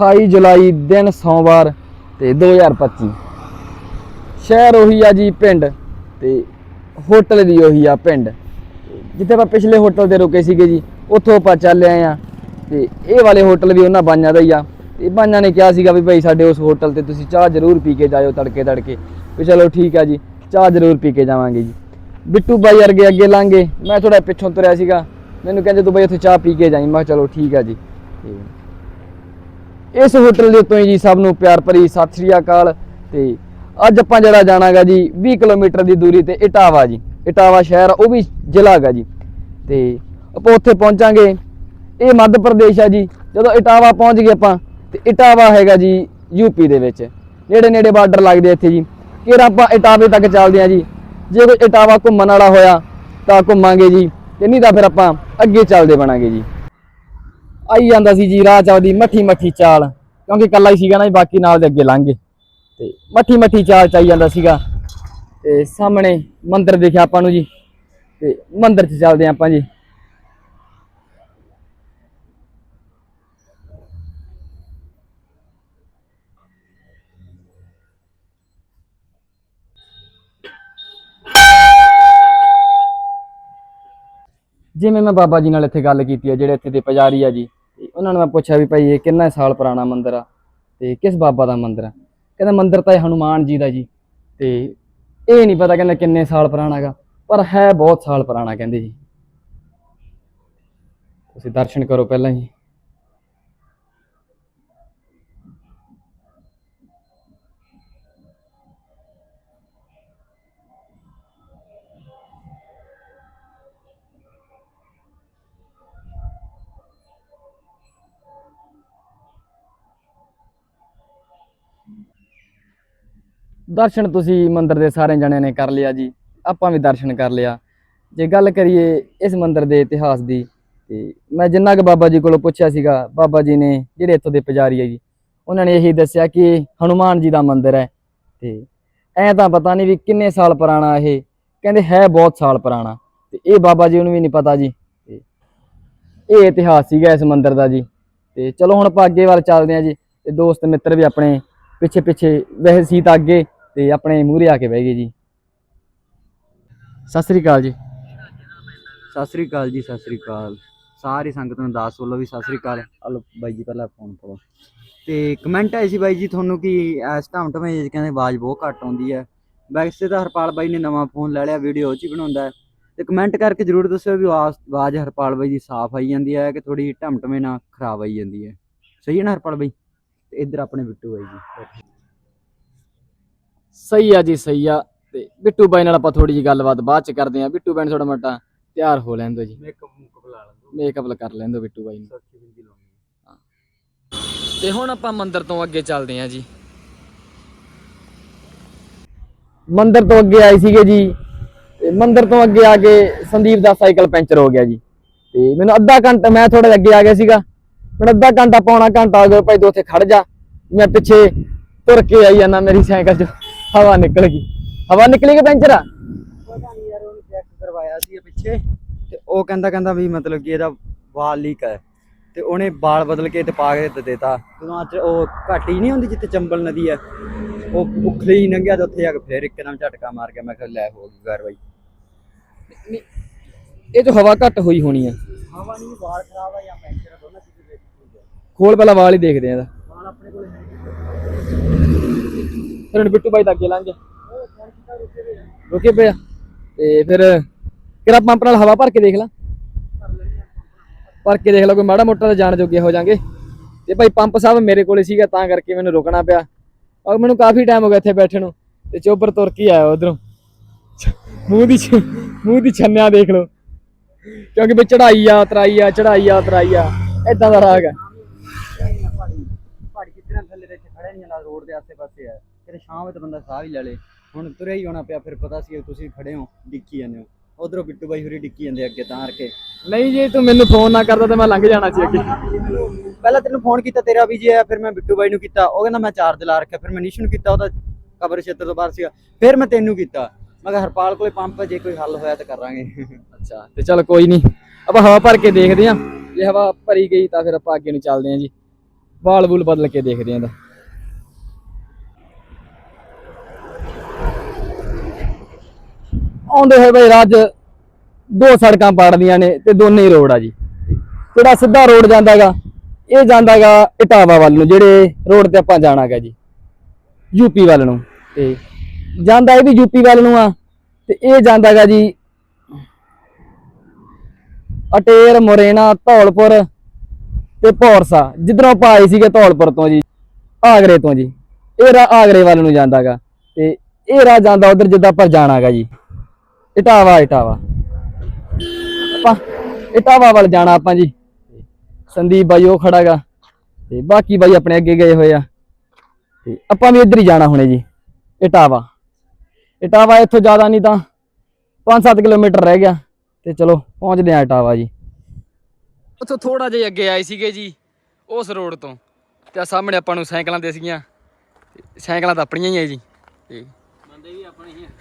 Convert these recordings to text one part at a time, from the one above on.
28 ਜੁਲਾਈ ਦਿਨ ਸੋਮਵਾਰ ਤੇ 2025 ਸ਼ਹਿਰ ਉਹੀ ਆ ਜੀ ਪਿੰਡ ਤੇ ਹੋਟਲ ਵੀ ਉਹੀ ਆ ਪਿੰਡ। ਜਿੱਥੇ ਆਪਾਂ ਪਿਛਲੇ ਹੋਟਲ ਤੇ ਰੁਕੇ ਸੀਗੇ ਜੀ, ਉੱਥੋਂ ਆਪਾਂ ਚੱਲ ਆਏ ਆ ਤੇ ਇਹ ਵਾਲੇ ਹੋਟਲ ਵੀ ਉਹਨਾਂ ਬਾਈਆਂ ਦਾ ਹੀ ਆ। ਤੇ ਬਾਈਆਂ ਨੇ ਕਿਹਾ ਸੀਗਾ ਵੀ ਭਾਈ ਸਾਡੇ ਉਸ ਹੋਟਲ ਤੇ ਤੁਸੀਂ ਚਾਹ ਜ਼ਰੂਰ ਪੀ ਕੇ ਜਾਇਓ ਤੜਕੇ ਤੜਕੇ। ਵੀ ਚਲੋ ਠੀਕ ਆ ਜੀ, ਚਾਹ ਜ਼ਰੂਰ ਪੀ ਕੇ ਜਾਵਾਂਗੇ ਜੀ। ਬਿੱਟੂ ਬਾਈ ਵਰਗੇ ਅੱਗੇ ਲਾਂਗੇ ਮੈਂ ਥੋੜਾ ਪਿੱਛੋਂ ਤੁਰਿਆ ਸੀਗਾ। ਮੈਨੂੰ ਕਹਿੰਦੇ ਤੂੰ ਬਾਈ ਉੱਥੇ ਚਾਹ ਪੀ ਕੇ ਜਾਈ। ਮੈਂ ਕਿਹਾ ਚਲੋ ਠੀਕ ਆ ਜੀ। ਤੇ ਇਸ ਹੋਟਲ ਦੇ ਉੱਤੋਂ ਹੀ ਜੀ ਸਭ ਨੂੰ ਪਿਆਰ ਭਰੀ ਸਤਿ ਸ੍ਰੀ ਅਕਾਲ ਤੇ ਅੱਜ ਆਪਾਂ ਜਿਹੜਾ ਜਾਣਾਗਾ ਜੀ 20 ਕਿਲੋਮੀਟਰ ਦੀ ਦੂਰੀ ਤੇ ਇਟਾਵਾ ਜੀ ਇਟਾਵਾ ਸ਼ਹਿਰ ਆ, ਉਹ ਵੀ ਜ਼ਿਲ੍ਹਾ ਹੈਗਾ ਜੀ। ਤੇ ਆਪਾਂ ਉੱਥੇ ਪਹੁੰਚਾਂਗੇ। ਇਹ ਮੱਧ ਪ੍ਰਦੇਸ਼ ਆ ਜੀ ਜਦੋਂ ਇਟਾਵਾ ਪਹੁੰਚ ਗਏ ਆਪਾਂ ਤੇ ਇਟਾਵਾ ਹੈਗਾ ਜੀ ਯੂਪੀ ਦੇ ਵਿੱਚ। ਨੇੜੇ ਨੇੜੇ ਬਾਰਡਰ ਲੱਗਦੇ ਇੱਥੇ ਜੀ। ਫਿਰ ਆਪਾਂ ਇਟਾਵੇ ਤੱਕ ਚੱਲਦੇ ਆ ਜੀ। ਜੇ ਕੋਈ ਇਟਾਵਾ ਘੁੰਮਣ ਵਾਲਾ ਹੋਇਆ ਤਾਂ ਘੁੰਮਾਂਗੇ ਜੀ। ਤੇ ਨਹੀਂ ਤਾਂ ਫਿਰ ਆਪਾਂ ਅੱਗੇ ਚੱਲਦੇ ਬਣਾਂਗੇ ਜੀ। ਆਈ ਜਾਂਦਾ ਸੀ ਜੀ, ਰਾਹ ਚ ਉਹਦੀ ਮੱਠੀ ਮੱਠੀ ਚਾਲ। ਕਿਉਂਕਿ ਇਕੱਲਾ ਹੀ ਸੀਗਾ ਨਾ ਜੀ, ਬਾਕੀ ਨਾਲ ਦੇ ਅੱਗੇ ਲੰਘ। ਗਏ ਤੇ ਮੱਠੀ ਮੱਠੀ ਚਾਲ ਚ ਆਈ ਜਾਂਦਾ ਸੀਗਾ। ਤੇ ਸਾਹਮਣੇ ਮੰਦਿਰ ਦੇਖਿਆ ਆਪਾਂ ਨੂੰ ਜੀ। ਤੇ ਮੰਦਿਰ ਚ ਚੱਲਦੇ ਹਾਂ ਆਪਾਂ ਜੀ। ਜਿਵੇਂ ਮੈਂ ਬਾਬਾ ਜੀ ਨਾਲ ਇੱਥੇ ਗੱਲ ਕੀਤੀ ਹੈ, ਜਿਹੜੇ ਇੱਥੇ ਦੇ ਪੁਜਾਰੀ ਆ ਜੀ। ਉਹਨਾਂ ਨੂੰ ਮੈਂ ਪੁੱਛਿਆ ਵੀ ਭਾਈ ਇਹ ਕਿੰਨਾ ਸਾਲ ਪੁਰਾਣਾ ਮੰਦਿਰ ਆ ਤੇ ਕਿਸ ਬਾਬਾ ਦਾ ਮੰਦਿਰ ਆ? ਕਹਿੰਦਾ ਮੰਦਿਰ ਤਾਂ ਇਹ ਹਨੂਮਾਨ ਜੀ ਦਾ ਜੀ ਤੇ ਇਹ ਨਹੀਂ ਪਤਾ ਕਹਿੰਦਾ ਕਿੰਨੇ ਸਾਲ ਪੁਰਾਣਾ ਹੈਗਾ, ਪਰ ਹੈ ਬਹੁਤ ਸਾਲ ਪੁਰਾਣਾ ਕਹਿੰਦੇ ਜੀ। ਤੁਸੀਂ ਦਰਸ਼ਨ ਕਰੋ ਪਹਿਲਾਂ ਜੀ। ਦਰਸ਼ਨ ਤੁਸੀਂ ਮੰਦਿਰ ਦੇ ਸਾਰੇ ਜਣਿਆਂ ਨੇ ਕਰ ਲਿਆ ਜੀ, ਆਪਾਂ ਵੀ ਦਰਸ਼ਨ ਕਰ ਲਿਆ। ਜੇ ਗੱਲ ਕਰੀਏ ਇਸ ਮੰਦਿਰ ਦੇ ਇਤਿਹਾਸ ਦੀ, ਤੇ ਮੈਂ ਜਿੰਨਾ ਕੁ ਬਾਬਾ ਜੀ ਕੋਲੋਂ ਪੁੱਛਿਆ ਸੀਗਾ, ਬਾਬਾ ਜੀ ਨੇ ਜਿਹੜੇ ਇੱਥੋਂ ਦੇ ਪੁਜਾਰੀ ਹੈ ਜੀ, ਉਹਨਾਂ ਨੇ ਇਹੀ ਦੱਸਿਆ ਕਿ ਇਹ ਹਨੂਮਾਨ ਜੀ ਦਾ ਮੰਦਿਰ ਹੈ। ਤੇ ਐ ਤਾਂ ਪਤਾ ਨਹੀਂ ਵੀ ਕਿੰਨੇ ਸਾਲ ਪੁਰਾਣਾ ਇਹ, ਕਹਿੰਦੇ ਹੈ ਬਹੁਤ ਸਾਲ ਪੁਰਾਣਾ, ਤੇ ਇਹ ਬਾਬਾ ਜੀ ਨੂੰ ਵੀ ਨਹੀਂ ਪਤਾ ਜੀ। ਤੇ ਇਹ ਇਤਿਹਾਸ ਸੀਗਾ ਇਸ ਮੰਦਿਰ ਦਾ ਜੀ। ਤੇ ਚਲੋ ਹੁਣ ਆਪਾਂ ਅੱਗੇ ਵੱਲ ਚੱਲਦੇ ਹਾਂ ਜੀ, ਤੇ ਦੋਸਤ ਮਿੱਤਰ ਵੀ ਆਪਣੇ ਪਿੱਛੇ ਪਿੱਛੇ ਵੈਸੇ ਸੀ ਤਾਂ ਅੱਗੇ ਤੇ ਆਪਣੇ ਮੂਹਰੇ ਆ ਕੇ ਬਹਿ ਗਏ ਜੀ। ਸਤਿ ਸ੍ਰੀ ਅਕਾਲ ਜੀ। ਸਤਿ ਸ੍ਰੀ ਅਕਾਲ ਜੀ ਸਤਿ ਸ੍ਰੀ ਅਕਾਲ। ਸਾਰੀ ਸੰਗਤ ਨੂੰ ਦਾਸ ਵੱਲੋਂ ਵੀ ਸਤਿ ਸ੍ਰੀ ਅਕਾਲ। ਹਲੋ ਬਾਈ ਜੀ ਪਹਿਲਾਂ ਫੋਨ ਫੜੋ ਤੇ ਕਮੈਂਟ ਆਏ ਸੀ ਬਾਈ ਜੀ ਤੁਹਾਨੂੰ ਕਿ ਇਸ ਢਮੇ ਜਿਹੇ ਕਹਿੰਦੇ ਆਵਾਜ਼ ਬਹੁਤ ਘੱਟ ਆਉਂਦੀ ਹੈ। ਵੈਸੇ ਤਾਂ ਹਰਪਾਲ ਬਾਈ ਨੇ ਨਵਾਂ ਫੋਨ ਲੈ ਲਿਆ ਵੀਡੀਓ 'ਚ ਹੀ ਬਣਾਉਂਦਾ ਹੈ। ਤੇ ਕਮੈਂਟ ਕਰਕੇ ਜਰੂਰ ਦੱਸਿਓ ਵੀ ਆਵਾਜ਼ ਹਰਪਾਲ ਬਾਈ ਦੀ ਸਾਫ਼ ਆਈ ਜਾਂਦੀ ਹੈ ਕਿ ਥੋੜੀ ਢਮ ਢਮੇ ਨਾਲ ਖਰਾਬ ਆਈ ਜਾਂਦੀ ਹੈ। ਸਹੀ ਹੈ ਨਾ ਹਰਪਾਲ ਬਾਈ? ਤੇ ਇੱਧਰ ਆਪਣੇ ਬਿੱਟੂ ਬਾਈ ਜੀ। ਸਹੀ ਆ ਜੀ ਸਹੀ ਆ। ਤੇ ਬਿੱਟੂ ਬਾਈ ਨਾਲ ਆਪਾਂ ਥੋੜੀ ਜੀ ਗੱਲਬਾਤ ਬਾਅਦ ਚ ਕਰਦੇ ਆਂ ਬਿੱਟੂ ਬਾਈ ਨੂੰ ਥੋੜਾ ਮੋਟਾ ਤਿਆਰ ਹੋ ਲੈਣ ਦਿਓ ਜੀ। ਮੇਕਅਪ ਮੁੱਕ ਬੁਲਾ ਲੰਦੋ ਮੇਕਅਪ ਕਰ ਲੈਣ ਦਿਓ ਬਿੱਟੂ ਬਾਈ ਨੂੰ। ਸੱਚੀ ਬਿੰਦੀ ਲਾਉਣੀ ਤੇ ਹੁਣ ਆਪਾਂ ਮੰਦਿਰ ਤੋਂ ਅੱਗੇ ਚੱਲਦੇ ਆਂ ਜੀ। ਮੰਦਿਰ ਤੋਂ ਅੱਗੇ ਆਏ ਸੀਗੇ ਜੀ। ਤੇ ਮੰਦਿਰ ਤੋਂ ਅੱਗੇ ਆ ਕੇ ਸੰਦੀਪ ਦਾ ਸਾਈਕਲ ਪੈਂਚਰ ਹੋ ਗਿਆ ਜੀ। ਤੇ ਮੈਨੂੰ ਅੱਧਾ ਘੰਟਾ ਮੈਂ ਥੋੜਾ ਅੱਗੇ ਆ ਗਿਆ ਸੀਗਾ। ਮੈਨੂੰ ਅੱਧਾ ਘੰਟਾ ਪੌਣਾ ਘੰਟਾ ਹੋ ਗਿਆ ਭਾਈ ਤੂੰ ਉੱਥੇ ਖੜ ਜਾ। ਮੈਂ ਪਿੱਛੇ ਤੁਰ ਕੇ ਆਈ ਜਾਂਦਾ ਮੇਰੀ ਸਾਈਕਲ 'ਚ। ਹਵਾ ਨਿਕਲ ਗਈ। ਹਵਾ ਨਿਕਲੀ ਕਿ ਪੈਂਚਰ? ਆ ਪਤਾ ਨਹੀਂ ਯਾਰ ਉਹਨੂੰ ਚੈੱਕ ਕਰਵਾਇਆ ਸੀ ਪਿੱਛੇ। ਤੇ ਉਹ ਕਹਿੰਦਾ ਕਹਿੰਦਾ ਵੀ ਮਤਲਬ ਕਿ ਇਹਦਾ ਵਾਲ ਲੀਕ ਹੈ। ਤੇ ਉਹਨੇ ਵਾਲ ਬਦਲ ਕੇ ਤੇ ਪਾ ਕੇ ਦੇ ਦਿੱਤਾ। ਜਦੋਂ ਅੱਜ ਉਹ ਘਾਟੀ ਨਹੀਂ ਹੁੰਦੀ ਜਿੱਥੇ ਚੰਬਲ ਨਦੀ ਹੈ ਉਹ ਉਖਲੀ ਹੀ ਲੰਘਿਆ ਤੇ ਉੱਥੇ ਜਾ ਕੇ ਫੇਰ ਇੱਕਦਮ ਝਟਕਾ ਮਾਰ ਕੇ ਮੈਂ ਕਿਹਾ ਲੈ ਹੋ ਗਈ ਕਾਰਵਾਈ। ਇਹ 'ਚ ਹਵਾ ਘੱਟ ਹੋਈ ਹੋਣੀ ਆ ਹਵਾ ਨਹੀਂ ਵਾਲ ਖਰਾਬ ਆ ਜਾਂ ਪੈਂਚਰ ਦੋਨਾਂ ਚੀਜ਼ਾਂ ਵਿੱਚ ਖੋਲ ਪਹਿਲਾਂ ਵਾਲ ਹੀ ਦੇਖਦੇ ਆਂ ਇਹਦਾ। ਵਾਲ ਆਪਣੇ ਕੋਲ ਹੈ ਫਿਰ ਹੁਣ ਬਿੱਟੂ ਬਾਈ ਤਾਂ ਅੱਗੇ ਲੰਘ ਰੁਕੇ ਪਿਆ ਤੇ ਫਿਰ ਕਿਹੜਾ ਪੰਪ ਨਾਲ ਹਵਾ ਭਰ ਕੇ ਦੇਖ ਲਾ। ਭਰ ਕੇ ਦੇਖ ਲਾ, ਕੋਈ ਮਾੜਾ ਮੋਟਾ ਤਾਂ ਜਾਣ ਜੋਗੇ ਹੋ ਜਾਾਂਗੇ। ਤੇ ਭਾਈ ਪੰਪ ਸਾਹਿਬ ਮੇਰੇ ਕੋਲੇ ਸੀਗਾ, ਤਾਂ ਕਰਕੇ ਮੈਨੂੰ ਰੁਕਣਾ ਪਿਆ। ਔਰ ਮੈਨੂੰ ਕਾਫੀ ਟਾਈਮ ਹੋ ਗਿਆ ਇੱਥੇ ਬੈਠੇ ਨੂੰ। ਤੇ ਚੋਬਰ ਤੁਰ ਕੇ ਆਇਆ ਉਧਰੋਂ। ਮੂੰਹ ਦੀ ਮੂੰਹ ਦੀ ਛੰਨਿਆ ਦੇਖ ਲਓ। ਕਿਉਂਕਿ ਵੀ ਚੜਾਈ ਆ, ਉਤਰਾਈ ਆ ਚੜਾਈ ਆ, ਉਤਰਾਈ ਆ। ਇਦਾਂ ਦਾ ਰਾਗ ਆ। ਪਹਾੜੀ ਕਿਤਨਾ ਥੱਲੇ ਦੇ ਖੜੇ ਨਹੀਂ ਨਾਲ ਰੋਡ ਦੇ ਆਸੇ ਪਾਸੇ ਹੈ ਕਿਤੇ ਸ਼ਾਮ ਵੇ ਬੰਦਾ ਸਾਹ ਵੀ ਲੈ ਲੇ। ਹੁਣ ਤੁਰਿਆ ਹੀ ਹੋਣਾ ਪਿਆ, ਫਿਰ ਪਤਾ ਸੀ ਕਿ ਤੁਸੀਂ ਖੜੇ ਹੋ, ਡਿੱਕੀ ਜਾਂਦੇ ਹੋ। ਉਧਰੋਂ ਬਿੱਟੂ ਬਾਈ ਹੋਰੀ ਡਿੱਕੀ ਜਾਂਦੇ ਅੱਗੇ, ਤਾਂ ਕਰਕੇ। ਨਹੀਂ ਜੇ, ਤੂੰ ਮੈਨੂੰ ਫੋਨ ਨਾ ਕਰਦਾ ਤਾਂ ਮੈਂ ਲੰਘ ਜਾਣਾ ਸੀ ਅੱਗੇ। ਪਹਿਲਾਂ ਤੈਨੂੰ ਫੋਨ ਕੀਤਾ, ਤੇਰਾ ਵੀ ਜੇ ਫਿਰ ਮੈਂ ਬਿੱਟੂ ਬਾਈ ਨੂੰ ਕੀਤਾ। ਉਹ ਕਹਿੰਦਾ ਮੈਂ ਚਾਰਜ ਲਾ ਰੱਖਿਆ, ਫਿਰ ਮੈਂ ਨਿਸ਼ ਨੂੰ ਕੀਤਾ, ਉਹਦਾ ਕਬਰ ਛੇਤਰ ਤੋਂ ਬਾਹਰ ਸੀਗਾ। ਫਿਰ ਮੈਂ ਤੈਨੂੰ ਕੀਤਾ। ਮੈਂ ਕਿਹਾ, ਹਰਪਾਲ ਕੋਲੇ ਪੰਪ ਜੇ ਕੋਈ ਹੱਲ ਹੋਇਆ ਤਾਂ ਕਰਾਂਗੇ। ਅੱਛਾ, ਤੇ ਚਲ ਕੋਈ ਨਹੀਂ। ਆਪਾਂ ਹਵਾ ਭਰ ਕੇ ਦੇਖਦੇ ਆਂ ਜੇ ਹਵਾ ਭਰੀ ਗਈ ਤਾਂ ਫਿਰ ਆਪਾਂ ਅੱਗੇ ਨੂੰ ਚੱਲਦੇ ਆਂ ਜੀ। ਵਾਲ ਵੂਲ ਬਦਲ ਕੇ ਦੇਖਦੇ ਆਂ ਦਾ ਆਉਂਦੇ ਹੋਏ ਬਈ ਰਾਜ ਦੋ ਸੜਕਾਂ ਪਾੜਦੀਆਂ ਨੇ ਤੇ ਦੋਨੇ ਹੀ ਰੋਡ ਆ ਜੀ। ਜਿਹੜਾ ਸਿੱਧਾ ਰੋਡ ਜਾਂਦਾਗਾ ਇਹ ਜਾਂਦਾਗਾ ਇਟਾਵਾ ਵੱਲ ਨੂੰ, ਜਿਹੜੇ ਰੋਡ ਤੇ ਆਪਾਂ ਜਾਣਾਗਾ ਜੀ ਯੂਪੀ ਵੱਲ ਨੂੰ। ਤੇ ਜਾਂਦਾ ਇਹ ਵੀ ਯੂਪੀ ਵੱਲ ਨੂੰ ਆ, ਤੇ ਇਹ ਜਾਂਦਾਗਾ ਜੀ ਅਟੇਰ, ਮੁਰੇਨਾ, ਧੌਲਪੁਰ ਤੇ ਭੌਰਸਾ। ਜਿੱਧਰੋਂ ਆਪਾਂ ਆਏ ਸੀਗੇ ਧੌਲਪੁਰ ਤੋਂ ਜੀ, ਆਗਰੇ ਤੋਂ ਜੀ। ਇਹ ਰਾਹ ਆਗਰੇ ਵੱਲ ਨੂੰ ਜਾਂਦਾਗਾ ਤੇ ਇਹ ਰਾਹ ਜਾਂਦਾ ਉਧਰ ਜਿੱਦਾਂ ਆਪਾਂ ਜਾਣਾਗਾ ਜੀ। ਇਟਾਵਾ ਇਟਾਵਾ। ਆਪਾਂ ਇਟਾਵਾ ਵੱਲ ਜਾਣਾ ਆਪਾਂ ਜੀ। ਸੰਦੀਪ ਬਾਈ ਉਹ ਖੜਾਗਾ ਤੇ ਬਾਕੀ ਬਾਈ ਆਪਣੇ ਅੱਗੇ ਗਏ ਹੋਏ ਆ। ਤੇ ਆਪਾਂ ਵੀ ਇੱਧਰ ਹੀ ਜਾਣਾ ਹੁਣੇ ਜੀ, ਇਟਾਵਾ। ਇਟਾਵਾ ਇੱਥੋਂ ਜ਼ਿਆਦਾ ਨਹੀਂ ਤਾਂ 5-7 ਕਿਲੋਮੀਟਰ ਰਹਿ ਗਿਆ। ਤੇ ਚਲੋ, ਪਹੁੰਚਦੇ ਆ ਇਟਾਵਾ ਜੀ। ਉੱਥੋਂ ਥੋੜਾ ਜਿਹਾ ਅੱਗੇ ਆਏ ਸੀਗੇ ਜੀ, ਉਸ ਰੋਡ ਤੋਂ। ਤੇ ਸਾਹਮਣੇ ਆਪਾਂ ਨੂੰ ਸਾਈਕਲਾਂ ਦੇ ਸੀਗੀਆਂ। ਸਾਈਕਲਾਂ ਤਾਂ ਆਪਣੀਆਂ ਹੀ ਆ ਜੀ। ਤੇ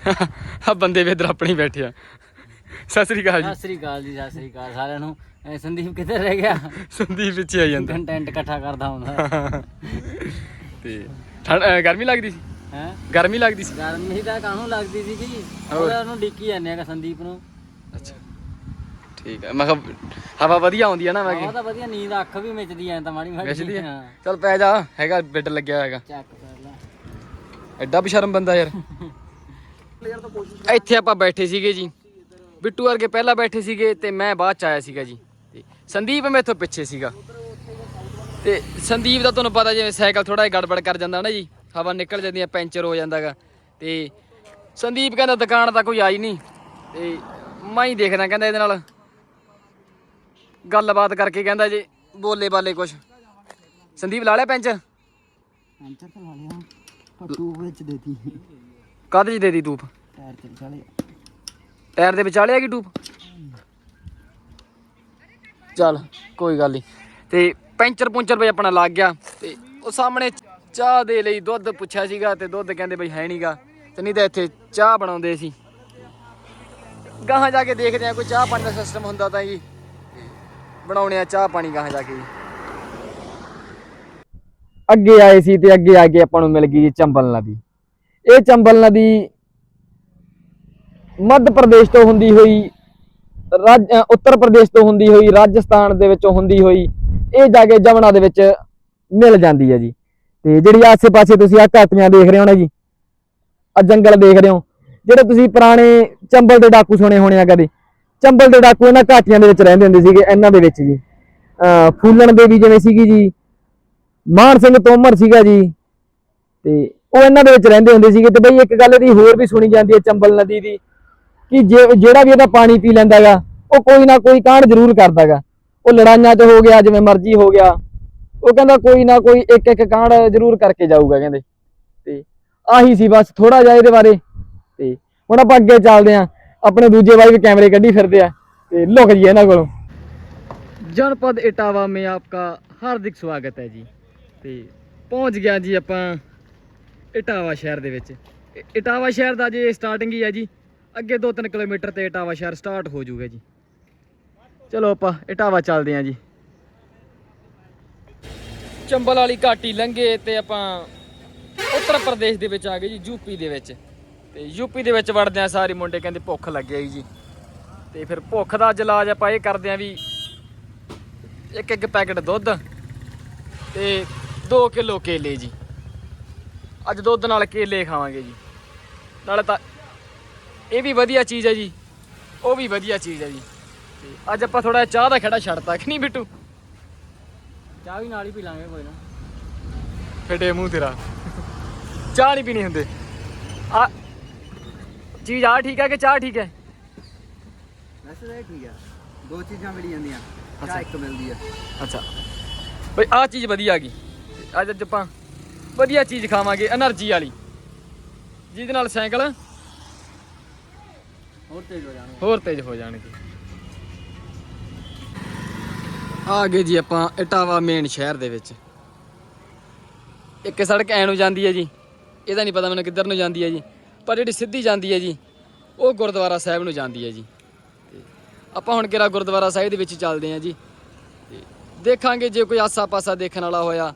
ਆ ਆ ਬੰਦੇ ਵੀ ਇੱਧਰ ਆਪਣੇ ਬੈਠੇ ਆ। ਸਤਿ ਸ੍ਰੀ ਅਕਾਲ ਜੀ। ਸਤਿ ਸ੍ਰੀ ਅਕਾਲ ਜੀ ਸਤਿ ਸ੍ਰੀ ਅਕਾਲ ਸਾਰਿਆਂ ਨੂੰ। ਇਹ ਸੰਦੀਪ ਕਿੱਥੇ ਰਹਿ ਗਿਆ? ਸੰਦੀਪ ਪਿੱਛੇ ਆਈ ਜਾਂਦਾ। ਕੰਟੈਂਟ ਇਕੱਠਾ ਕਰਦਾ ਹੁੰਦਾ। ਤੇ ਠੰਡ ਅਹ ਗਰਮੀ ਲੱਗਦੀ ਸੀ? ਹੈ? ਗਰਮੀ ਲੱਗਦੀ ਸੀ? ਗਰਮੀ ਤਾਂ ਕਾਹਨੂੰ ਲੱਗਦੀ ਸੀ ਜੀ ਹੋਰ। ਉਹਨੂੰ ਡਿੱਕੀ ਜਾਂਦੇ ਆ ਸੰਦੀਪ ਨੂੰ। ਅੱਛਾ। ਠੀਕ ਹੈ ਮੈਂ ਕਿਹਾ ਹਵਾ ਵਧੀਆ ਆਉਂਦੀ ਹੈ ਨਾ ਮੈਂ ਆਹ ਕਿ ਤਾਂ ਵਧੀਆ ਨੀਂਦ ਅੱਖ ਵੀ ਮਿਚਦੀ ਐ ਤਾਂ ਮਾੜੀ ਮਾੜੀ। ਵੈਸੇ ਦੀ ਹਾਂ। ਚੱਲ ਪੈ ਜਾ ਹੈਗਾ ਬਿੱਡ ਲੱਗਿਆ ਹੈਗਾ। ਚੈੱਕ ਕਰ ਲੈ। ਐਡਾ ਬਸ਼ਰਮ ਬੰਦਾ ਯਾਰ। ਇੱਥੇ ਆਪਾਂ ਬੈਠੇ ਸੀਗੇ ਜੀ। ਬਿੱਟੂ ਵਰਗੇ ਪਹਿਲਾਂ ਬੈਠੇ ਸੀਗੇ ਤੇ ਮੈਂ ਬਾਅਦ ਚ ਆਇਆ ਸੀਗਾ ਜੀ। ਤੇ ਸੰਦੀਪ ਮੈਥੋਂ ਪਿੱਛੇ ਸੀਗਾ। ਤੇ ਸੰਦੀਪ ਦਾ ਤੁਹਾਨੂੰ ਪਤਾ ਜਿਵੇਂ ਸਾਈਕਲ ਥੋੜਾ ਜਿਹਾ ਗੜਬੜ ਕਰ ਜਾਂਦਾ ਨਾ ਜੀ। ਹਵਾ ਨਿਕਲ ਜਾਂਦੀ ਹੈ ਪੈਂਚਰ ਹੋ ਜਾਂਦਾਗਾ ਤੇ ਸੰਦੀਪ ਕਹਿੰਦਾ ਦੁਕਾਨ ਤਾਂ ਕੋਈ ਆਈ ਨਹੀਂ। ਤੇ ਮੈਂ ਹੀ ਦੇਖਦਾ ਕਹਿੰਦਾ ਇਹਦੇ ਨਾਲ। ਗੱਲਬਾਤ ਕਰਕੇ ਕਹਿੰਦਾ ਜੀ ਬੋਲੇ ਬਾਲੇ ਕੁਛ। ਸੰਦੀਪ ਲਾ ਲਿਆ ਪੈਂਚਰ? ਪੈਂਚਰ ਤਾਂ ਲਾ ਲਿਆ। ਪੱਟੂ ਵਿੱਚ ਦੇਤੀ ਕਾਹਦੇ ਚ ਦੇ ਦੀ ਤੂੰ ਟਾਇਰ ਤੇ ਚਲੇ ਟਾਇਰ ਦੇ ਵਿਚਾਲੇ ਹੈਗੀ ਟੂਬ ਚੱਲ ਕੋਈ ਗੱਲ ਨਹੀਂ ਤੇ ਪੈਂਚਰ ਪੁੰਚਰ ਬਈ ਆਪਣਾ ਲੱਗ ਗਿਆ ਤੇ ਉਹ ਸਾਹਮਣੇ ਚਾਹ ਦੇ ਲਈ ਦੁੱਧ ਪੁੱਛਿਆ ਸੀਗਾ ਤੇ ਦੁੱਧ ਕਹਿੰਦੇ ਬਈ ਹੈ ਨਹੀਂਗਾ ਤੇ ਨਹੀਂ ਤਾਂ ਇੱਥੇ ਚਾਹ ਬਣਾਉਂਦੇ ਸੀ। ਗਾਹਾਂ ਜਾ ਕੇ ਦੇਖਦੇ ਆ ਕੋਈ ਚਾਹ ਪਾਣੀ ਦਾ ਸਿਸਟਮ ਹੁੰਦਾ ਤਾਂ ਜੀ। ਬਣਾਉਣੇ ਆ ਚਾਹ ਪਾਣੀ ਗਾਹਾਂ ਜਾ ਕੇ ਜੀ। ਅੱਗੇ ਆਏ ਸੀ ਤੇ ਅੱਗੇ ਆ ਕੇ ਆਪਾਂ ਨੂੰ ਮਿਲ ਗਈ ਜੀ ਚੰਬਲ ਨਦੀ। ਇਹ ਚੰਬਲ ਨਦੀ ਮੱਧ ਪ੍ਰਦੇਸ਼ ਤੋਂ ਹੁੰਦੀ ਹੋਈ, ਰਾਜ ਉੱਤਰ ਪ੍ਰਦੇਸ਼ ਤੋਂ ਹੁੰਦੀ ਹੋਈ, ਰਾਜਸਥਾਨ ਦੇ ਵਿੱਚੋਂ ਹੁੰਦੀ ਹੋਈ, ਇਹ ਜਾ ਕੇ ਜਮਨਾ ਦੇ ਵਿੱਚ ਮਿਲ ਜਾਂਦੀ ਹੈ ਜੀ। ਤੇ ਜਿਹੜੀ ਆਸੇ-ਪਾਸੇ ਤੁਸੀਂ ਆ ਘਾਟੀਆਂ ਦੇਖ ਰਹੇ ਹੋ ਨਾ ਜੀ ਆ ਜੰਗਲ ਦੇਖ ਰਹੇ ਹੋ, ਜਿਹੜੇ ਤੁਸੀਂ ਪੁਰਾਣੇ ਚੰਬਲ ਦੇ ਡਾਕੂ ਸੁਣੇ ਹੋਣੇ ਆ ਕਦੇ, ਚੰਬਲ ਦੇ ਡਾਕੂ ਇਹਨਾਂ ਘਾਟੀਆਂ ਦੇ ਵਿੱਚ ਰਹਿੰਦੇ ਹੁੰਦੇ ਸੀਗੇ, ਇਹਨਾਂ ਦੇ ਵਿੱਚ ਜੀ। ਅ ਫੂਲਣ ਦੇਵੀ ਜਿਵੇਂ ਸੀਗੀ ਜੀ, ਮਾਨ ਸਿੰਘ ਤੋਮਰ ਸੀਗਾ ਜੀ, ਤੇ ਉਹ ਇਹਨਾਂ ਦੇ ਵਿੱਚ ਰਹਿੰਦੇ ਹੁੰਦੇ ਸੀਗੇ ਤੇ ਬਈ ਇੱਕ ਗੱਲ ਦੀ ਹੋਰ ਵੀ ਸੁਣੀ ਜਾਂਦੀ ਹੈ ਚੰਬਲ ਨਦੀ ਦੀ, ਕਿ ਜੇ ਜਿਹੜਾ ਵੀ ਇਹਦਾ ਪਾਣੀ ਪੀ ਲੈਂਦਾਗਾ ਉਹ ਕੋਈ ਨਾ ਕੋਈ ਕਾਂਡ ਜ਼ਰੂਰ ਕਰਦਾਗਾ ਉਹ ਲੜਾਈਆਂ 'ਚ ਹੋ ਗਿਆ, ਜਿਵੇਂ ਮਰਜ਼ੀ ਹੋ ਗਿਆ। ਉਹ ਕਹਿੰਦਾ ਕੋਈ ਨਾ ਕੋਈ ਇੱਕ ਇੱਕ ਕਾਂਡ ਜ਼ਰੂਰ ਕਰਕੇ ਜਾਊਗਾ ਕਹਿੰਦੇ। ਤੇ ਆਹੀ ਸੀ ਬਸ ਥੋੜਾ ਜਿਹਾ ਇਹਦੇ ਬਾਰੇ। ਤੇ ਹੁਣ ਆਪਾਂ ਅੱਗੇ ਚੱਲਦੇ ਆਂ ਆਪਣੇ ਦੂਜੇ ਬਾਈ ਵੀ ਕੈਮਰੇ ਕੱਢੀ ਫਿਰਦੇ ਆ। ਤੇ ਲੁਕ ਜੀ ਇਹਨਾਂ ਕੋਲੋਂ। ਜਨਪਦ ਇਟਾਵਾ ਮੇਂ ਆਪਕਾ ਹਾਰਦਿਕ ਸਵਾਗਤ ਹੈ ਜੀ। ਤੇ ਪਹੁੰਚ ਗਿਆ ਜੀ ਆਪਾਂ ਇਟਾਵਾ ਸ਼ਹਿਰ ਦੇ ਵਿੱਚ। ਇਟਾਵਾ ਸ਼ਹਿਰ ਦਾ ਜੇ ਸਟਾਰਟਿੰਗ ਹੀ ਹੈ ਜੀ, ਅੱਗੇ 2-3 ਕਿਲੋਮੀਟਰ ਤੇ ਇਟਾਵਾ ਸ਼ਹਿਰ ਸਟਾਰਟ ਹੋ ਜਾਊਗਾ ਜੀ। ਚਲੋ ਆਪਾਂ ਇਟਾਵਾ ਚੱਲਦੇ ਹਾਂ ਜੀ। ਚੰਬਲ ਵਾਲੀ ਘਾਟੀ ਲੰਘੇ ਤੇ ਆਪਾਂ ਉੱਤਰ ਪ੍ਰਦੇਸ਼ ਦੇ ਵਿੱਚ ਆ ਗਏ ਜੀ ਯੂਪੀ ਦੇ ਵਿੱਚ। ਤੇ ਯੂਪੀ ਦੇ ਵਿੱਚ ਵੜਦੇ ਆ ਸਾਰੇ ਮੁੰਡੇ, ਕਹਿੰਦੇ ਭੁੱਖ ਲੱਗਿਆ ਜੀ। ਤੇ ਫਿਰ ਭੁੱਖ ਦਾ ਅੱਜ ਇਲਾਜ ਆਪਾਂ ਇਹ ਕਰਦੇ ਆ ਵੀ ਇੱਕ ਇੱਕ ਪੈਕਟ ਦੁੱਧ ਤੇ 2 ਕਿਲੋ ਕੇਲੇ ਜੀ। ਅੱਜ ਦੁੱਧ ਨਾਲ ਕੇਲੇ ਖਾਵਾਂਗੇ ਜੀ। ਨਾਲੇ ਤਾਂ ਇਹ ਵੀ ਵਧੀਆ ਚੀਜ਼ ਹੈ ਜੀ। ਉਹ ਵੀ ਵਧੀਆ ਚੀਜ਼ ਹੈ ਜੀ। ਅੱਜ ਆਪਾਂ ਥੋੜਾ ਚਾਹ ਦਾ ਖੜਾ ਛੱਡਤਾ ਕਿ ਨਹੀਂ ਬਿੱਟੂ? ਚਾਹ ਵੀ ਨਾਲ ਹੀ ਪੀ ਲਾਂਗੇ ਕੋਈ ਨਾ। ਫੇਟੇ ਮੂੰਹ ਤੇਰਾ। ਚਾਹ ਨਹੀਂ ਪੀਣੀ ਹੁੰਦੇ। ਆ ਚੀਜ਼ ਆ ਠੀਕ ਹੈ ਕਿ ਚਾਹ ਠੀਕ ਹੈ? ਵੈਸੇ ਤਾਂ ਇਹ ਠੀਕ ਆ ਦੋ ਚੀਜ਼ਾਂ ਮਿਲ ਜਾਂਦੀਆਂ। ਚਾਹ ਇੱਕ ਮਿਲਦੀ ਆ ਅੱਛਾ। ਬਈ ਆ ਚੀਜ਼ ਵਧੀਆ ਆ ਗਈ। ਅੱਜ ਅੱਜ ਆਪਾਂ ਵਧੀਆ ਚੀਜ਼ ਖਾਵਾਂਗੇ એનર્ਜੀ ਵਾਲੀ। ਜਿਹਦੇ ਨਾਲ ਸਾਈਕਲ ਹੋਰ ਤੇਜ਼ ਹੋ ਜਾਣਗੇ। ਆ ਗਏ ਜੀ ਆਪਾਂ ਇਟਾਵਾ ਮੇਨ ਸ਼ਹਿਰ ਦੇ ਵਿੱਚ। ਇੱਕ ਸੜਕ ਐ ਨੂੰ ਜਾਂਦੀ ਹੈ ਜੀ ਇਹਦਾ ਨਹੀਂ ਪਤਾ ਮੈਨੂੰ ਕਿੱਧਰ ਨੂੰ ਜਾਂਦੀ ਹੈ ਜੀ ਪਰ ਜਿਹੜੀ ਸਿੱਧੀ ਜਾਂਦੀ ਹੈ ਜੀ ਉਹ ਗੁਰਦੁਆਰਾ ਸਾਹਿਬ ਨੂੰ ਜਾਂਦੀ ਹੈ ਜੀ। ਆਪਾਂ ਹੁਣ ਕਿਹੜਾ ਗੁਰਦੁਆਰਾ ਸਾਹਿਬ ਦੇ ਵਿੱਚ ਚੱਲਦੇ ਆਂ ਜੀ। ਦੇਖਾਂਗੇ ਜੇ ਕੋਈ ਆਸਾ-ਪਾਸਾ ਦੇਖਣ ਵਾਲਾ ਹੋਇਆ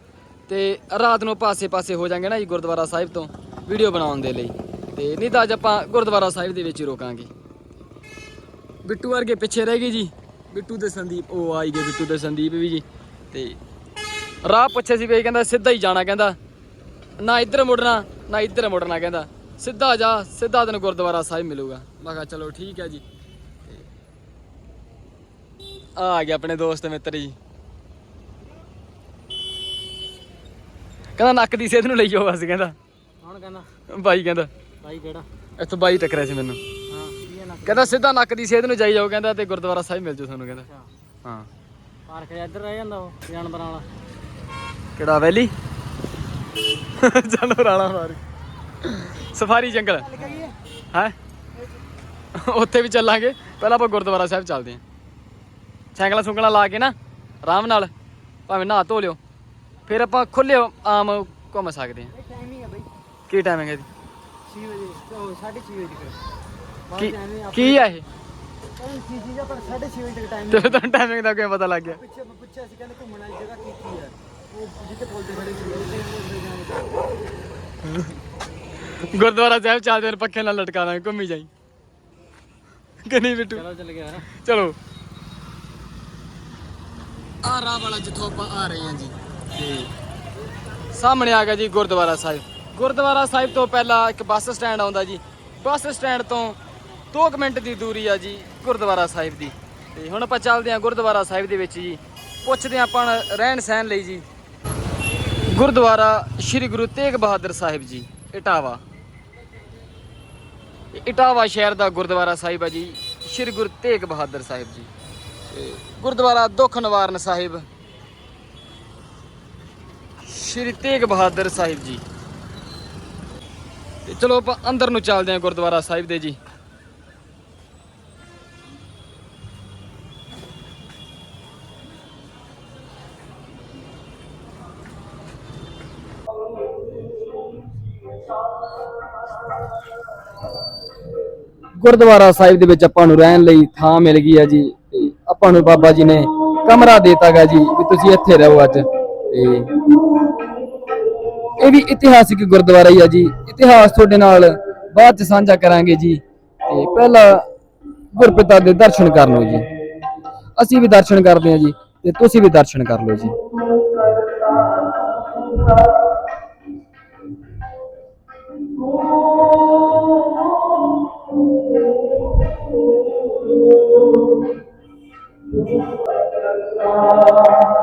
ਤੇ ਰਾਤ ਨੂੰ ਪਾਸੇ ਪਾਸੇ ਹੋ ਜਾਾਂਗੇ ਨਾ ਜੀ ਗੁਰਦੁਆਰਾ ਸਾਹਿਬ ਤੋਂ, ਵੀਡੀਓ ਬਣਾਉਣ ਦੇ ਲਈ। ਤੇ ਨਹੀਂ ਤਾਂ ਅੱਜ ਆਪਾਂ ਗੁਰਦੁਆਰਾ ਸਾਹਿਬ ਦੇ ਵਿੱਚ ਹੀ ਰੋਕਾਂਗੇ। ਬਿੱਟੂ ਵਰਗੇ ਪਿੱਛੇ ਰਹਿ ਗਏ ਜੀ। ਬਿੱਟੂ ਤੇ ਸੰਦੀਪ, ਉਹ ਆਈ ਗਏ ਬਿੱਟੂ ਤੇ ਸੰਦੀਪ ਵੀ ਜੀ। ਤੇ ਰਾਹ ਪੁੱਛੇ ਸੀ ਵੀ ਕਹਿੰਦਾ ਸਿੱਧਾ ਹੀ ਜਾਣਾ ਕਹਿੰਦਾ। ਨਾ ਇੱਧਰ ਮੁੜਨਾ, ਨਾ ਇੱਧਰ ਮੁੜਨਾ ਕਹਿੰਦਾ। ਸਿੱਧਾ ਜਾ, ਸਿੱਧਾ ਤੈਨੂੰ ਗੁਰਦੁਆਰਾ ਸਾਹਿਬ ਮਿਲੂਗਾ। ਮੈਂ ਕਿਹਾ ਚਲੋ ਠੀਕ ਹੈ ਜੀ। ਆ ਗਿਆ ਆਪਣੇ ਦੋਸਤ ਮਿੱਤਰ ਜੀ। ਕਹਿੰਦਾ ਨੱਕ ਦੀ ਸਿਹਤ ਨੂੰ ਲਈ ਜਾਓ ਬਸ ਕਹਿੰਦਾ। ਕੌਣ ਕਹਿੰਦਾ? ਬਾਈ ਕਹਿੰਦਾ। ਭਾਈ ਕਿਹੜਾ? ਇੱਥੋਂ ਬਾਈ ਟੱਕਰਿਆ ਸੀ ਮੈਨੂੰ। ਹਾਂ ਇਹ ਨਾ ਕਹਿੰਦਾ ਸਿੱਧਾ ਨੱਕ ਦੀ ਸਿਹਤ ਨੂੰ ਜਾਈ ਜਾਓ ਕਹਿੰਦਾ ਤੇ ਗੁਰਦੁਆਰਾ ਸਾਹਿਬ ਮਿਲ ਜਾਓ ਤੁਹਾਨੂੰ ਕਹਿੰਦਾ। ਹਾਂ। ਪਾਰਕ ਇੱਧਰ ਰਹਿ ਜਾਂਦਾ ਉਹ ਜਾਨਵਰਾਂ ਵਾਲਾ। ਕਿਹੜਾ ਵੈਲੀ? ਜਾਨਵਰ ਵਾਲਾ ਮਾਰ ਸਫਾਰੀ ਜੰਗਲ। ਹੈ? ਉੱਥੇ ਵੀ ਚੱਲਾਂਗੇ। ਪਹਿਲਾਂ ਆਪਾਂ ਗੁਰਦੁਆਰਾ ਸਾਹਿਬ ਚੱਲਦੇ ਹਾਂ। ਸਾਈਕਲਾਂ ਸੁੰਕਲਾਂ ਲਾ ਕੇ ਨਾ ਆਰਾਮ ਨਾਲ। ਭਾਵੇਂ ਨਹਾ ਧੋ ਲਿਓ। ਫਿਰ ਆਪਾਂ ਖੁੱਲੇ ਆਮ ਘੁੰਮ ਸਕਦੇ ਹਾਂ। ਟਾਈਮਿੰਗ ਹੈ ਬਈ। ਕੀ ਟਾਈਮਿੰਗ ਹੈ 6 ਵਜੇ ਉਹ 6:30 ਵਜੇ ਤੱਕ। ਕੀ ਕੀ ਆ ਇਹ? ਸੀ ਚੀਜ਼ ਆ ਪਰ 6:30 ਵਜੇ ਤੱਕ ਟਾਈਮ ਤੇ ਤੁਹਾਨੂੰ ਟਾਈਮਿੰਗ ਦਾ ਕਿਵੇਂ ਪਤਾ ਲੱਗ ਗਿਆ। ਪਿੱਛੇ ਪੁੱਛਿਆ ਸੀ ਕਹਿੰਦੇ ਘੁੰਮਣ ਵਾਲੀ ਜਗ੍ਹਾ ਕੀ ਕੀ ਹੈ ਉਹ ਜਿੱਥੇ ਤੇ ਖੜੇ ਸੀ ਗੁਰਦੁਆਰਾ ਸਾਹਿਬ ਚੱਲਦੇ ਨੇ ਪੱਖੇ ਨਾਲ ਲਟਕਾ ਦਾਂਗੇ ਘੁੰਮੀ ਜਾਈ। ਕਿ ਨਹੀਂ ਬਿੱਟੂ? ਚਲੋ ਚੱਲ ਗਿਆ ਨਾ। ਚਲੋ। ਆ ਰਾਹ ਵਾਲਾ ਜਿੱਥੋਂ ਆਪਾਂ ਆ ਰਹੇ ਹਾਂ ਜੀ। ਤੇ ਸਾਹਮਣੇ ਆ ਗਿਆ ਜੀ ਗੁਰਦੁਆਰਾ ਸਾਹਿਬ। ਗੁਰਦੁਆਰਾ ਸਾਹਿਬ ਤੋਂ ਪਹਿਲਾਂ ਇੱਕ ਬੱਸ ਸਟੈਂਡ ਆਉਂਦਾ ਜੀ। ਬੱਸ ਸਟੈਂਡ ਤੋਂ 2 ਮਿੰਟ ਦੀ ਦੂਰੀ ਆ ਜੀ ਗੁਰਦੁਆਰਾ ਸਾਹਿਬ ਦੀ। ਤੇ ਹੁਣ ਆਪਾਂ ਚੱਲਦੇ ਹਾਂ ਗੁਰਦੁਆਰਾ ਸਾਹਿਬ ਦੇ ਵਿੱਚ ਜੀ। ਪੁੱਛਦੇ ਹਾਂ ਆਪਾਂ ਰਹਿਣ ਸਹਿਣ ਲਈ ਜੀ। ਗੁਰਦੁਆਰਾ ਸ੍ਰੀ ਗੁਰੂ ਤੇਗ ਬਹਾਦਰ ਸਾਹਿਬ ਜੀ, ਇਟਾਵਾ। ਇਟਾਵਾ ਸ਼ਹਿਰ ਦਾ ਗੁਰਦੁਆਰਾ ਸਾਹਿਬ ਆ ਜੀ, ਸ੍ਰੀ ਗੁਰੂ ਤੇਗ ਬਹਾਦਰ ਸਾਹਿਬ ਜੀ। ਤੇ ਗੁਰਦੁਆਰਾ ਦੁੱਖ ਨਿਵਾਰਨ ਸਾਹਿਬ ਸ੍ਰੀ ਤੇਗ ਬਹਾਦਰ ਸਾਹਿਬ ਜੀ। ਤੇ ਚਲੋ ਆਪਾਂ ਅੰਦਰ ਨੂੰ ਚੱਲਦੇ ਹਾਂ ਗੁਰਦੁਆਰਾ ਸਾਹਿਬ ਦੇ ਜੀ। ਗੁਰਦੁਆਰਾ ਸਾਹਿਬ ਦੇ ਵਿੱਚ ਆਪਾਂ ਨੂੰ ਰਹਿਣ ਲਈ ਥਾਂ ਮਿਲ ਗਈ ਹੈ ਜੀ। ਤੇ ਆਪਾਂ ਨੂੰ ਬਾਬਾ ਜੀ ਨੇ ਕਮਰਾ ਦੇਤਾ ਦੇਤਾਗਾ ਜੀ ਵੀ ਤੁਸੀਂ ਇੱਥੇ ਰਹੋ ਅੱਜ। ਤੇ ਇਹ ਵੀ ਇਤਿਹਾਸਿਕ ਗੁਰਦੁਆਰਾ ਹੀ ਆ ਜੀ। ਇਤਿਹਾਸ ਤੁਹਾਡੇ ਨਾਲ ਬਾਅਦ ਚ ਸਾਂਝਾ ਕਰਾਂਗੇ ਜੀ। ਤੇ ਪਹਿਲਾਂ ਗੁਰਪਿਤਾ ਦੇ ਦਰਸ਼ਨ ਕਰ ਲਓ ਜੀ। ਅਸੀਂ ਵੀ ਦਰਸ਼ਨ ਕਰਦੇ ਹਾਂ ਜੀ ਤੇ ਤੁਸੀਂ ਵੀ ਦਰਸ਼ਨ ਕਰ ਲਓ ਜੀ। ਸਤਗੁਰ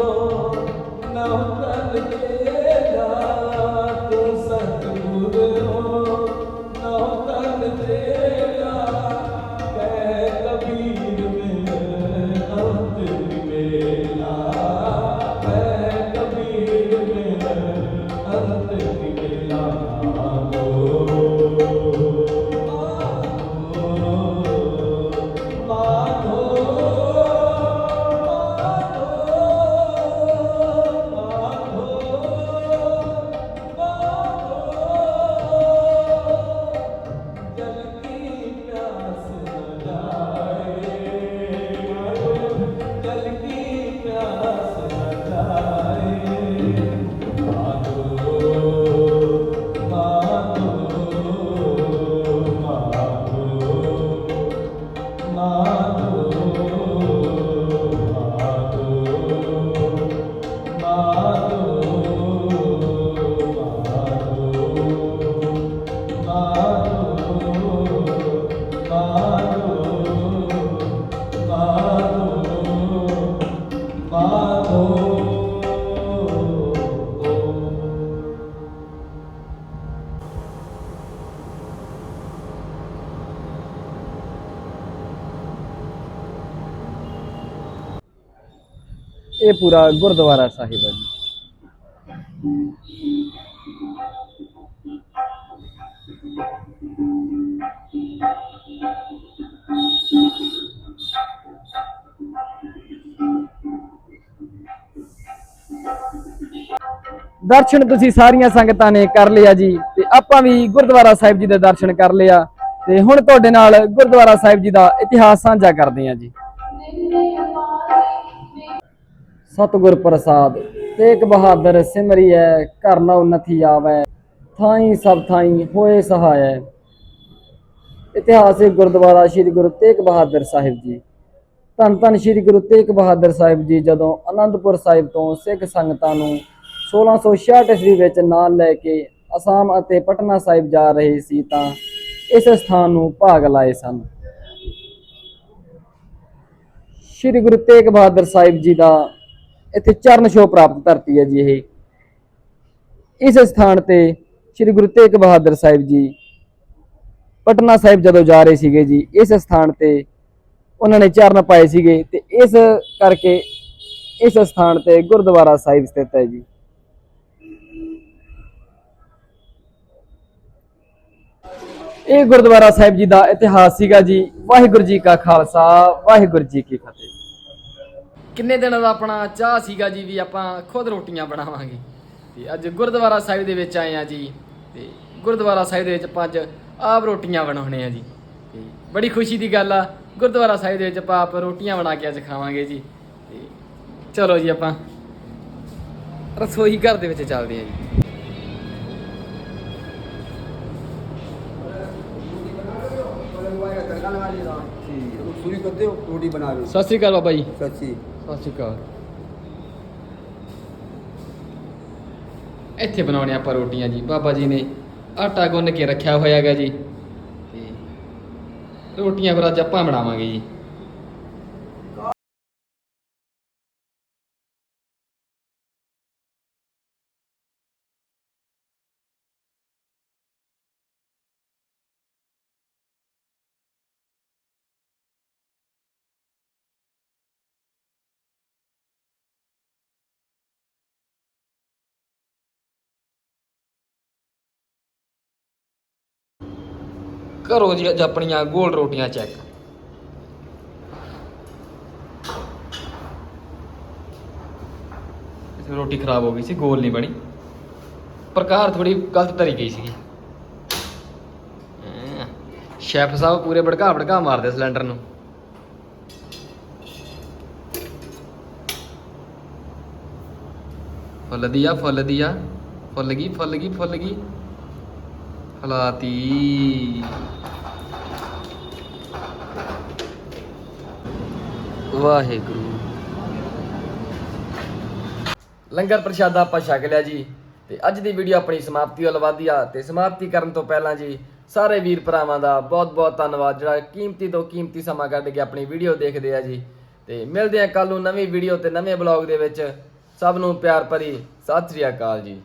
ਇਹ ਪੂਰਾ ਗੁਰਦੁਆਰਾ ਸਾਹਿਬ ਹੈ ਦਰਸ਼ਨ ਤੁਸੀਂ ਸਾਰੀਆਂ ਸੰਗਤਾਂ ਨੇ ਕਰ ਲਿਆ ਜੀ ਤੇ ਆਪਾਂ ਵੀ ਗੁਰਦੁਆਰਾ ਸਾਹਿਬ ਜੀ ਦੇ ਦਰਸ਼ਨ ਕਰ ਲਿਆ ਤੇ ਹੁਣ ਤੁਹਾਡੇ ਨਾਲ ਗੁਰਦੁਆਰਾ ਸਾਹਿਬ ਜੀ ਦਾ ਇਤਿਹਾਸ ਸਾਂਝਾ ਕਰਦੇ ਹਾਂ ਜੀ। ਸਤਿਗੁਰ ਪ੍ਰਸਾਦ। ਤੇਗ ਬਹਾਦਰ ਸਿਮਰਿਐ, ਘਰ ਨਾ ਉਨਤੀ ਆਵੈ। ਥਾਈ ਸਭ ਥਾਈ ਹੋਏ ਸਹਾਇ ਇਤਿਹਾਸਿਕ ਗੁਰਦੁਆਰਾ ਸ੍ਰੀ ਗੁਰੂ ਤੇਗ ਬਹਾਦਰ ਸਾਹਿਬ ਜੀ। ਧੰਨ ਧੰਨ ਸ੍ਰੀ ਗੁਰੂ ਤੇਗ ਬਹਾਦਰ ਸਾਹਿਬ ਜੀ, ਜਦੋਂ ਅਨੰਦਪੁਰ ਸਾਹਿਬ ਤੋਂ ਸਿੱਖ ਸੰਗਤਾਂ ਨੂੰ 1666 ਈਸਵੀ ਵਿੱਚ ਨਾਲ ਲੈ ਕੇ ਅਸਾਮ ਅਤੇ ਪਟਨਾ ਸਾਹਿਬ ਜਾ ਰਹੇ ਸੀ ਤਾਂ ਇਸ ਸਥਾਨ ਨੂੰ ਭਾਗ ਲਾਏ ਸਨ। ਸ੍ਰੀ ਗੁਰੂ ਤੇਗ ਬਹਾਦਰ ਸਾਹਿਬ ਜੀ ਦਾ ਇੱਥੇ ਚਰਨ ਛੋਹ ਪ੍ਰਾਪਤ ਧਰਤੀ ਹੈ ਜੀ ਇਹ। ਇਸ ਸਥਾਨ ਤੇ ਸ੍ਰੀ ਗੁਰੂ ਤੇਗ ਬਹਾਦਰ ਸਾਹਿਬ ਜੀ ਪਟਨਾ ਸਾਹਿਬ ਜਦੋਂ ਜਾ ਰਹੇ ਸੀਗੇ ਜੀ, ਇਸ ਸਥਾਨ ਤੇ ਉਹਨਾਂ ਨੇ ਚਰਨ ਪਾਏ ਸੀਗੇ ਤੇ ਇਸ ਕਰਕੇ ਇਸ ਸਥਾਨ ਤੇ ਗੁਰਦੁਆਰਾ ਸਾਹਿਬ ਸਥਿਤ ਹੈ ਜੀ। ਇਹ ਗੁਰਦੁਆਰਾ ਸਾਹਿਬ ਜੀ ਦਾ ਇਤਿਹਾਸ ਸੀਗਾ ਜੀ, ਵਾਹਿਗੁਰੂ ਜੀ ਕਾ ਖਾਲਸਾ, ਵਾਹਿਗੁਰੂ ਜੀ ਕੀ ਫਤਿਹ। ਕਿੰਨੇ ਦਿਨਾਂ ਦਾ ਆਪਣਾ ਚਾਹ ਸੀਗਾ ਜੀ ਵੀ ਆਪਾਂ ਖੁਦ ਰੋਟੀਆਂ ਬਣਾਵਾਂਗੇ। ਤੇ ਅੱਜ ਗੁਰਦੁਆਰਾ ਸਾਹਿਬ ਦੇ ਵਿੱਚ ਆਏ ਆ ਜੀ ਤੇ ਗੁਰਦੁਆਰਾ ਸਾਹਿਬ ਦੇ ਵਿੱਚ ਆਪਾਂ ਅੱਜ ਆਪ ਰੋਟੀਆਂ ਬਣਾਉਣੇ ਆ ਜੀ। ਤੇ ਬੜੀ ਖੁਸ਼ੀ ਦੀ ਗੱਲ ਆ ਗੁਰਦੁਆਰਾ ਸਾਹਿਬ ਦੇ ਵਿੱਚ ਆਪਾਂ ਆਪ ਰੋਟੀਆਂ ਬਣਾ ਕੇ ਅੱਜ ਖਾਵਾਂਗੇ ਜੀ। ਤੇ ਚਲੋ ਜੀ ਆਪਾਂ ਰਸੋਈ ਘਰ ਦੇ ਵਿੱਚ ਚੱਲਦੇ ਆ ਜੀ। ਪੂਰੀ ਕਰਦੇ ਹੋ ਰੋਟੀ ਬਣਾ ਸਤਿ ਸ੍ਰੀ ਅਕਾਲ ਬਾਬਾ ਜੀ। ਸੱਚੀ ਸਤਿ ਸ਼੍ਰੀ ਅਕਾਲ ਇੱਥੇ ਬਣਾਉਣੇ ਆਪਾਂ ਰੋਟੀਆਂ ਜੀ ਬਾਬਾ ਜੀ ਨੇ ਆਟਾ ਗੁੰਨ ਕੇ ਰੱਖਿਆ ਹੋਇਆ ਹੈਗਾ ਜੀ ਤੇ ਰੋਟੀਆਂ ਫਿਰ ਅੱਜ ਆਪਾਂ ਬਣਾਵਾਂਗੇ ਜੀ ਕਰੋ ਜੀ ਅੱਜ ਆਪਣੀਆਂ ਗੋਲ ਰੋਟੀਆਂ ਚੈੱਕ ਰੋਟੀ ਖਰਾਬ ਹੋ ਗਈ ਸੀ, ਗੋਲ ਨਹੀਂ ਬਣੀ। ਪ੍ਰਕਾਰ ਥੋੜੀ ਗਲਤ ਤਰੀ ਗਈ ਸੀਗੀ। ਸ਼ੈਫ ਸਾਹਿਬ ਪੂਰੇ ਭੜਕਾ ਭੜਕਾ ਮਾਰਦੇ ਸਿਲੰਡਰ ਨੂੰ। ਫੁੱਲ ਦੀ ਆ, ਫੁੱਲ ਦੀ ਆ। ਫੁੱਲ ਗਈ ਫੁੱਲ ਗਈ ਫੁੱਲ ਗਈ। ਹਲਾਤੀ ਵਾਹਿਗੁਰੂ। ਲੰਗਰ ਪ੍ਰਸ਼ਾਦਾ ਆਪਾਂ ਛਕ ਲਿਆ ਜੀ। ਤੇ ਅੱਜ ਦੀ ਵੀਡੀਓ ਆਪਣੀ ਸਮਾਪਤੀ ਵੱਲ ਵਧਦੀ ਆ। ਤੇ ਸਮਾਪਤੀ ਕਰਨ ਤੋਂ ਪਹਿਲਾਂ ਜੀ, ਸਾਰੇ ਵੀਰ ਭਰਾਵਾਂ ਦਾ ਬਹੁਤ ਬਹੁਤ ਧੰਨਵਾਦ, ਜਿਹੜਾ ਕੀਮਤੀ ਤੋਂ ਕੀਮਤੀ ਸਮਾਂ ਕੱਢ ਕੇ ਆਪਣੀ ਵੀਡੀਓ ਦੇਖਦੇ ਆ ਜੀ। ਤੇ ਮਿਲਦੇ ਆ ਕੱਲ ਨੂੰ ਨਵੀਂ ਵੀਡੀਓ ਤੇ ਨਵੇਂ ਬਲੌਗ ਦੇ ਵਿੱਚ। ਸਭ ਨੂੰ ਪਿਆਰ ਭਰੀ ਸਤਿ ਸ੍ਰੀ ਅਕਾਲ ਜੀ।